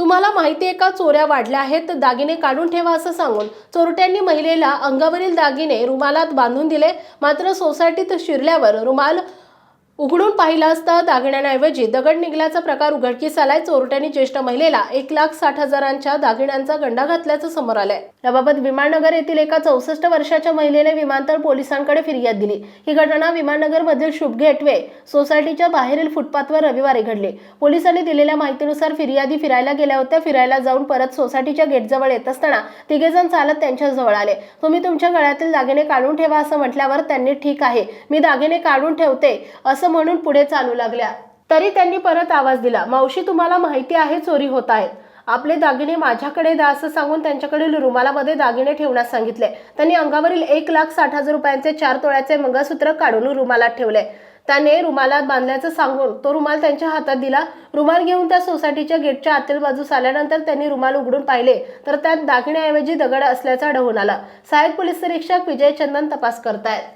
तुम्हाला माहिती आहे का? चोऱ्या वाढल्या आहेत. दागिने काढून ठेवा असं सांगून चोरट्यांनी महिलेला अंगावरील दागिने रुमालात बांधून दिले. मात्र सोसायटीत शिरल्यावर रुमाल उघडून पाहिला असता दागिन्यांऐवजी दगड निघल्याचा प्रकार उघडकीस आलाय चोरट्यांनी ज्येष्ठ महिलेला एक लाख साठ हजारांच्या दागिन्यांचा गंडा घातल्याचं समोर आलंय. याबाबत विमाननगर येथील एका चौसष्ट वर्षाच्या महिलेने विमानतळ पोलिसांकडे फिर्याद दिली. ही घटना विमाननगर मधील शुभ गेटवे सोसायटीच्या बाहेरील फुटपाथवर रविवारी घडली. पोलिसांनी दिलेल्या माहितीनुसार फिर्यादी फिरायला गेल्या होत्या. फिरायला जाऊन परत सोसायटीच्या गेटजवळ येत असताना तिघेजण चालत त्यांच्या जवळ आले. तुम्ही तुमच्या गळ्यातील दागिने काढून ठेवा असं म्हटल्यावर त्यांनी ठीक आहे मी दागिने काढून ठेवते असं म्हणून पुढे चालू लागल्या. तरी त्यांनी परत आवाज दिला मावशी तुम्हाला माहिती आहे चोरी होत आहेत. आपले दागिने माझ्याकडे द्या असं सांगून त्यांच्याकडील रुमालामध्ये दागिने ठेवण्यास सांगितले. त्यांनी अंगावरील एक लाख साठ हजार रुपयांचे चार तोळ्याचे मंगळसूत्र काढून रुमालात ठेवले. त्याने रुमालात बांधल्याचं सांगून तो रुमाल त्यांच्या हातात दिला. रुमाल घेऊन त्या सोसायटीच्या गेटच्या आतील बाजूस आल्यानंतर त्यांनी रुमाल उघडून पाहिले. तर त्यात दागिन्याऐवजी दगड असल्याचा आढळून आला. सहाय्यक पोलीस निरीक्षक विजय चंदन तपास करतायत.